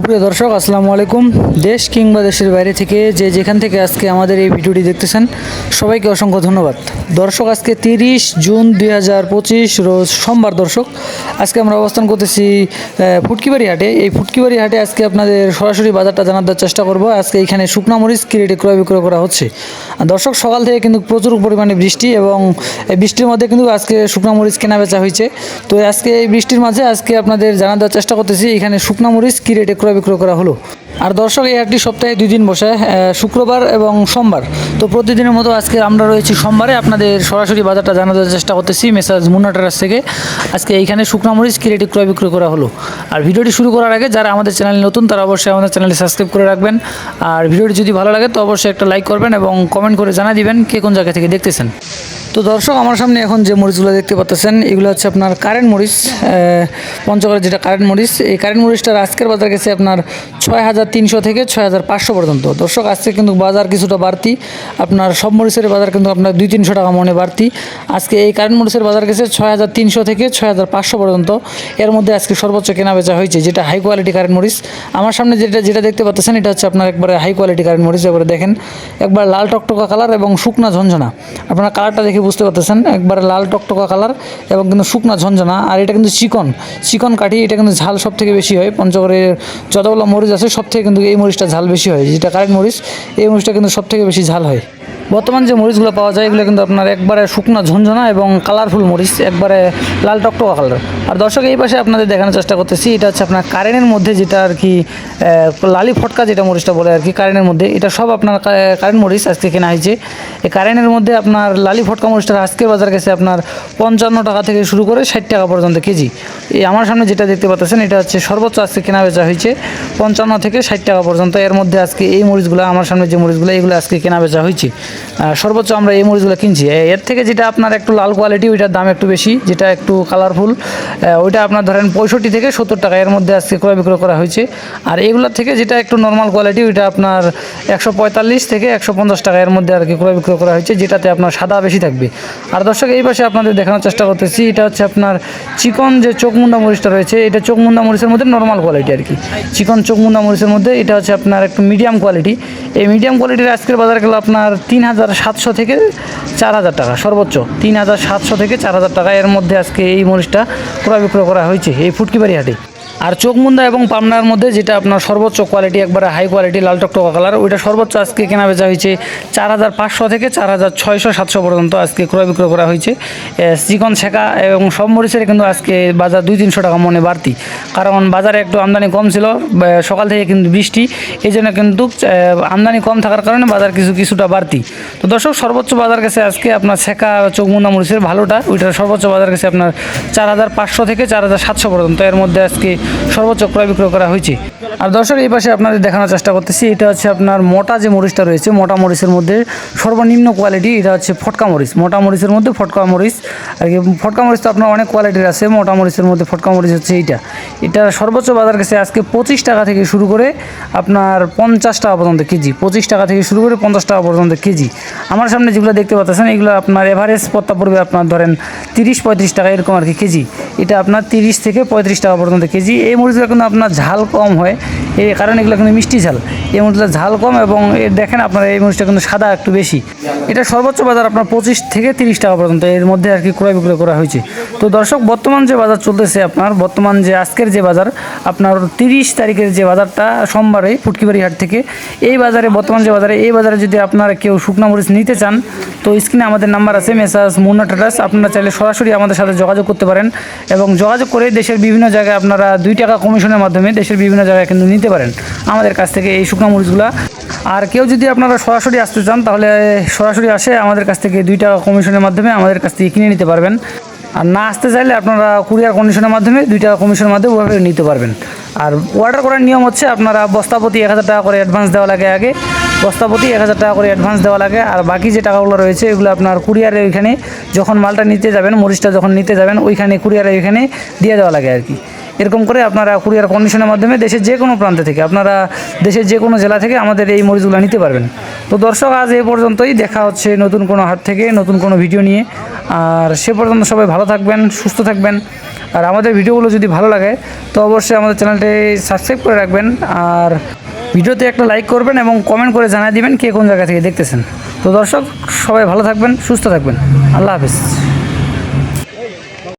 সুপ্রিয় দর্শক, আসসালামু আলাইকুম। দেশ কিংবা দেশের বাইরে থেকে যে যেখান থেকে আজকে আমাদের এই ভিডিওটি দেখতেছেন, সবাইকে অসংখ্য ধন্যবাদ। দর্শক, আজকে তিরিশ জুন দুই হাজার পঁচিশ, রোজ সোমবার দর্শক আজকে আমরা অবস্থান করতেছি ফুটকিবাড়ি হাটে। এই ফুটকিবাড়ি হাটে আজকে আপনাদের সরাসরি বাজারটা জানার দেওয়ার চেষ্টা করব। আজকে এখানে শুকনো মরিচ কিরেটে ক্রয় বিক্রয় করা হচ্ছে। দর্শক, সকাল থেকে কিন্তু প্রচুর পরিমাণে বৃষ্টি এবং এই বৃষ্টির মধ্যে কিন্তু আজকে শুকনো মরিচ কেনা বেচা হয়েছে। তো আজকে এই বৃষ্টির মাঝে আজকে আপনাদের জানা দেওয়ার চেষ্টা করতেছি, এখানে শুকনো মরিচ কিরেটে ক্রয় বিক্রয় করা হলো। আর দর্শক, এই হাটটি সপ্তাহে দুই দিন বসে শুক্রবার এবং সোমবার। তো প্রতিদিনের মতো আজকে আমরা রয়েছি সোমবারে। আপনাদের সরাসরি বাজারটা জানা দেওয়ার চেষ্টা করতেছি মেসাজ মুন্না থেকে। আজকে এইখানে শুকনা মরিচ কী রেটে ক্রয় বিক্রয় করা হলো। আর ভিডিওটি শুরু করার আগে যারা আমাদের চ্যানেলে নতুন, তারা অবশ্যই আমাদের চ্যানেলে সাবস্ক্রাইব করে রাখবেন। আর ভিডিওটি যদি ভালো লাগে, তো অবশ্যই একটা লাইক করবেন এবং কমেন্ট করে জানা দিবেন কে কোন জায়গা থেকে দেখতেছেন। তো দর্শক, আমার সামনে এখন যে মরিচগুলো দেখতে পাচ্ছেন, এগুলো হচ্ছে আপনার কারেন্ট মরিচ পঞ্চগড়ের যেটা কারেন্ট মরিচ, এই কারেন্ট মরিচটার আজকের বাজার গেছে আপনার ছয় হাজার তিনশো থেকে ছয় হাজার পাঁচশো পর্যন্ত। দর্শক, আজকে কিন্তু বাজার কিছুটা বাড়তি, আপনার সব মরিচের বাজার কিন্তু আপনার দুই তিনশো টাকা মনে বাড়তি। আজকে এই কারেন্ট মরিচের বাজার গেছে ছয় হাজার তিনশো থেকে ছয় হাজার পাঁচশো পর্যন্ত। এর মধ্যে আজকে সর্বোচ্চ কেনা বেচা হয়েছে যেটা হাই কোয়ালিটি কারেন্ট মরিচ। আমার সামনে যেটা যেটা দেখতে পাচ্ছেন, এটা হচ্ছে আপনার একবারে হাই কোয়ালিটি কারেন্ট মরিচ, এবারে দেখেন, একবার লাল টকটকা কালার এবং শুকনা ঝঞ্ঝনা আপনার কালারটা দেখে বুঝতে পারতেছেন, একবারে লাল টকটকা কালার এবং কিন্তু শুকনা ঝঞ্ঝনা আর এটা কিন্তু চিকন। চিকন কাঠি, এটা কিন্তু ঝাল সব থেকে বেশি হয়। পঞ্চগড়ের যতগুলো মরিচ আছে সব থেকে কিন্তু এই মরিচটা ঝাল বেশি হয়। যেটা কারেন্ট মরিচ, এই মরিচটা কিন্তু সব থেকে বেশি ঝাল হয়। বর্তমান যে মরিচগুলো পাওয়া যায়, এগুলো কিন্তু আপনার একবারে শুকনা ঝঞ্ঝনা এবং কালারফুল মরিচ, একবারে লাল টকটকা কালার আর দর্শক, এই পাশে আপনাদের দেখানোর চেষ্টা করতেছি, এটা হচ্ছে আপনার কারেন্টের মধ্যে যেটা আর কি লালি ফটকা যেটা মরিচটা বলে আর কি কারেন্টের মধ্যে, এটা সব আপনার কারেন্ট মরিচ আজকে কেনা হয়েছে। এই কারেন্টের মধ্যে আপনার লালি ফটকা মরিচটা আজকে বাজার গেছে আপনার পঞ্চান্ন টাকা থেকে শুরু করে ষাট টাকা পর্যন্ত কেজি। এই আমার সামনে যেটা দেখতে পাচ্ছেন, এটা হচ্ছে সর্বোচ্চ আজকে কেনা বেচা হয়েছে পঞ্চান্ন থেকে ষাট টাকা পর্যন্ত। এর মধ্যে আজকে এই মরিচগুলো, আমার সামনে যে মরিচগুলো, এগুলো আজকে কেনা বেচা হয়েছে সর্বোচ্চ আমরা এই মরিচগুলো কিনছি। এর থেকে যেটা আপনার একটু লাল কোয়ালিটি ওইটার দাম একটু বেশি, যেটা একটু কালারফুল ওইটা আপনার ধরেন পঁয়ষট্টি থেকে সত্তর টাকা এর মধ্যে আজকে ক্রয় বিক্রয় করা হয়েছে। আর এগুলোর থেকে যেটা একটু নর্মাল কোয়ালিটি ওইটা আপনার একশো পঁয়তাল্লিশ থেকে একশো পঞ্চাশ টাকা এর মধ্যে আর কি ক্রয় বিক্রয় করা হয়েছে, যেটাতে আপনার সাদা বেশি থাকবে। আর দর্শক, এই পাশে আপনাদের দেখানোর চেষ্টা করতেছি, এটা হচ্ছে আপনার চিকন যে চোখমুন্ডা মরিচটা রয়েছে, এটা চোখমুন্ডা মরিচের মধ্যে নর্মাল কোয়ালিটি আর কি। চিকন চোখমুন্ডা মরিচের মধ্যে, এটা হচ্ছে আপনার একটু মিডিয়াম কোয়ালিটি এই মিডিয়াম কোয়ালিটির আজকের বাজার গেল আপনার তিন হাজার সাতশো থেকে চার হাজার টাকা, সর্বোচ্চ। তিন হাজার সাতশো থেকে চার হাজার টাকা এর মধ্যে আজকে এই মরিচটা ক্রয় বিক্রয় করা হয়েছে, এই ফুটকিবাড়ি হাটে আর চোখমুন্দা এবং পাবনার মধ্যে যেটা আপনার সর্বোচ্চ কোয়ালিটি একবারে হাই কোয়ালিটি লাল টকটকা কালার ওইটা সর্বোচ্চ আজকে কেনা বেচা হয়েছে চার হাজার পাঁচশো থেকে চার হাজার ছয়শো সাতশো পর্যন্ত আজকে ক্রয় বিক্রয় করা হয়েছে। চিকন শেখা এবং সব মরিচের কিন্তু আজকে বাজার দুই তিনশো টাকা মনে বাড়তি। কারণ বাজারে একটু আমদানি কম ছিল সকাল থেকে কিন্তু বৃষ্টি, এই জন্য কিন্তু আমদানি কম থাকার কারণে বাজার কিছু, কিছুটা বাড়তি। তো দর্শক, সর্বোচ্চ বাজার গেছে আজকে আপনার শেখা চৌমুন্দা মরিচের ভালোটা, ওইটার সর্বোচ্চ বাজার গেছে আপনার চার হাজার পাঁচশো থেকে চার হাজার সাতশো পর্যন্ত। এর মধ্যে আজকে সর্বোচ্চ ক্রয় বিক্রয় করা হয়েছে। আর দর্শক, এই পাশে আপনাদের দেখানোর চেষ্টা করতেছি, এটা হচ্ছে আপনার মোটা যে মরিচটা রয়েছে, মোটা মরিচের মধ্যে সর্বনিম্ন কোয়ালিটি এটা হচ্ছে ফটকা মরিচ। মোটা মরিচের মধ্যে ফটকা মরিচ, আর কি ফটকা মরিচ তো আপনার অনেক কোয়ালিটির আছে, মোটা মরিচের মধ্যে ফটকা মরিচ হচ্ছে এইটা। এটা সর্বোচ্চ বাজার কাছে আজকে পঁচিশ টাকা থেকে শুরু করে আপনার পঞ্চাশ টাকা পর্যন্ত কেজি, পঁচিশ টাকা থেকে শুরু করে পঞ্চাশ টাকা পর্যন্ত কেজি। আমার সামনে যেগুলো দেখতে পাচ্ছেন, এগুলো আপনার এভারেজ পত্তা পড়বে আপনার ধরেন তিরিশ পঁয়ত্রিশ টাকা, এরকম আর কি কেজি। এটা আপনার তিরিশ থেকে পঁয়ত্রিশ টাকা পর্যন্ত কেজি এই মরিচগুলো কিন্তু আপনার ঝাল কম হয়। এই কারণে এগুলো কিন্তু মিষ্টি ঝাল। এই মরিচগুলো ঝাল কম এবং দেখেন আপনার এই মরিচটা কিন্তু সাদা একটু বেশি। এটা সর্বোচ্চ বাজার আপনার পঁচিশ থেকে তিরিশ টাকা পর্যন্ত। এর মধ্যে আর কি ক্রয় বিক্রয় করা হয়েছে। তো দর্শক, বর্তমান যে বাজার চলতেছে আপনার, বর্তমান যে আজকের যে বাজার, আপনার তিরিশ তারিখের যে বাজারটা সোমবারে ফুটকিবাড়ি হাট থেকে, এই বাজারে, বর্তমান যে বাজারে, এই বাজারে যদি আপনারা কেউ শুকনা মরিচ নিতে চান, তো স্ক্রিনে আমাদের নাম্বার আছে, মেসাজ মুন্না ট্রেডার্স আপনারা চাইলে সরাসরি আমাদের সাথে যোগাযোগ করতে পারেন এবং যোগাযোগ করে দেশের বিভিন্ন জায়গায় আপনারা দুই টাকা কমিশনের মাধ্যমে দেশের বিভিন্ন জায়গায় কিন্তু নিতে পারেন। আমাদের কাছ থেকে এই শুকনা মরিচগুলো। আর কেউ যদি আপনারা সরাসরি আসতে চান, তাহলে সরাসরি আসে আমাদের কাছ থেকে দুই টাকা কমিশনের মাধ্যমে আমাদের কাছ থেকে কিনে নিতে পারবেন। আর না আসতে চাইলে আপনারা কুরিয়ার কন্ডিশনের মাধ্যমে দুই টাকা কমিশনের মাধ্যমে ওভাবে নিতে পারবেন। আর অর্ডার করার নিয়ম হচ্ছে, আপনারা বস্তাপতি এক হাজার টাকা করে অ্যাডভান্স দেওয়া লাগে আগে। বস্তাপতি এক হাজার টাকা করে অ্যাডভান্স দেওয়া লাগে। আর বাকি যে টাকাগুলো রয়েছে, এগুলো আপনার কুরিয়ারে ওইখানে যখন মালটা নিতে যাবেন, মরিচটা যখন নিতে যাবেন, ওইখানে কুরিয়ারে ওইখানে দিয়ে দেওয়া লাগে আর কি। এরকম করে আপনারা কুরিয়ার কন্ডিশনের মাধ্যমে দেশের যে কোনো প্রান্ত থেকে, আপনারা দেশের যে কোনো জেলা থেকে আমাদের এই মরিচগুলো নিতে পারবেন। তো দর্শক, আজ এই পর্যন্তই। দেখা হচ্ছে নতুন কোনো হাট থেকে, নতুন কোনো ভিডিও নিয়ে। আর সে পর্যন্ত সবাই ভালো থাকবেন, সুস্থ থাকবেন। আর আমাদের ভিডিওগুলো যদি ভালো লাগে, তো অবশ্যই আমাদের চ্যানেলটি সাবস্ক্রাইব করে রাখবেন। আর ভিডিওতে একটা লাইক করবেন এবং কমেন্ট করে জানিয়ে দিবেন কে কোন জায়গা থেকে দেখতেছেন। তো দর্শক, সবাই ভালো থাকবেন, সুস্থ থাকবেন। আল্লাহ হাফিজ।